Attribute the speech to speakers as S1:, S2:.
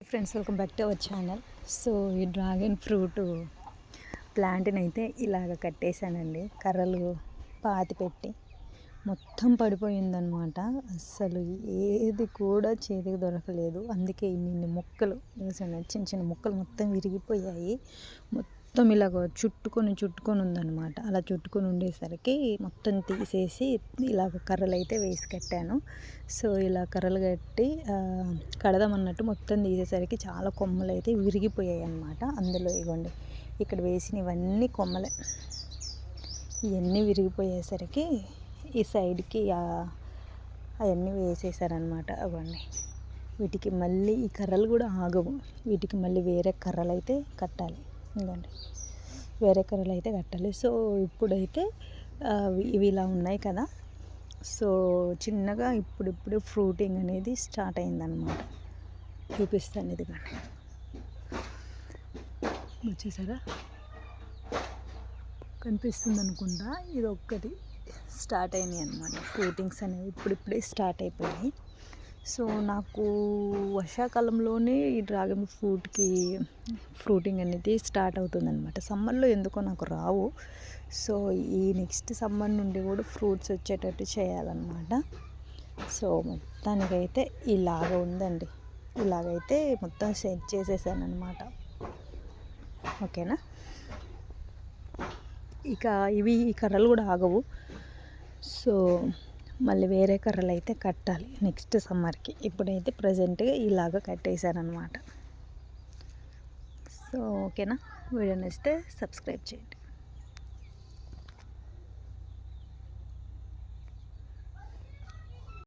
S1: Friends welcome back to our channel so ఈ dragon fruit ప్లాంట్ని అయితే ఇలాగ కట్టేశానండి. కర్రలు పాతి పెట్టి మొత్తం పడిపోయిందనమాట అస్సలు ఏది కూడా చేతికి దొరకలేదు. అందుకే ఇన్ని ముక్కలు చూసాను చిన్న చిన్న ముక్కలు మొత్తం విరిగిపోయాయి. మొత్తం ఇలాగ చుట్టుకొని చుట్టుకొని ఉందన్నమాట. అలా చుట్టుకొని ఉండేసరికి మొత్తం తీసేసి ఇలాగ కర్రలు అయితే వేసి కట్టాను. సో ఇలా కర్రలు కట్టి కడదామన్నట్టు మొత్తం తీసేసరికి చాలా కొమ్మలు అయితే విరిగిపోయాయి అన్నమాట అందులో ఇవ్వండి. ఇక్కడ వేసిన ఇవన్నీ కొమ్మలే. ఇవన్నీ విరిగిపోయేసరికి ఈ సైడ్కి అవన్నీ వేసేసారనమాట అవ్వండి వీటికి మళ్ళీ ఈ కర్రలు కూడా ఆగవు. వీటికి మళ్ళీ వేరే కర్రలు అయితే కట్టాలి. ఇదండి వేరే కర్రలు అయితే కట్టాలి. సో ఇప్పుడైతే ఇవి ఇలా ఉన్నాయి కదా. సో చిన్నగా ఇప్పుడిప్పుడు ఫ్రూటింగ్ అనేది స్టార్ట్ అయిందనమాట చూపిస్తాను ఇది కానీ వచ్చేసారా? కనిపిస్తుంది అనుకుంటా. ఇది ఒక్కటి స్టార్ట్ అయినాయి అనమాట ఫ్రూటింగ్స్ అనేవి ఇప్పుడిప్పుడే స్టార్ట్ అయిపోయాయి. సో నాకు వర్షాకాలంలోనే ఈ డ్రాగన్ ఫ్రూట్కి ఫ్రూటింగ్ అనేది స్టార్ట్ అవుతుంది అనమాట సమ్మర్లో ఎందుకో నాకు రావు. సో ఈ నెక్స్ట్ సమ్మర్ నుండి కూడా ఫ్రూట్స్ వచ్చేటట్టు చేయాలన్నమాట. సో మొత్తానికైతే ఇలాగ ఉందండి. ఇలాగైతే మొత్తం సెట్ చేసేసాను అనమాట ఓకేనా? ఇక ఇవి ఈ కర్రలు కూడా ఆగవు. సో మళ్ళీ వేరే కర్రలు అయితే కట్టాలి నెక్స్ట్ సమ్మర్కి. ఇప్పుడైతే ప్రజెంట్గా ఇలాగ కట్టేశారనమాట సో ఓకేనా? వీడియో నచ్చితే సబ్స్క్రైబ్ చేయండి.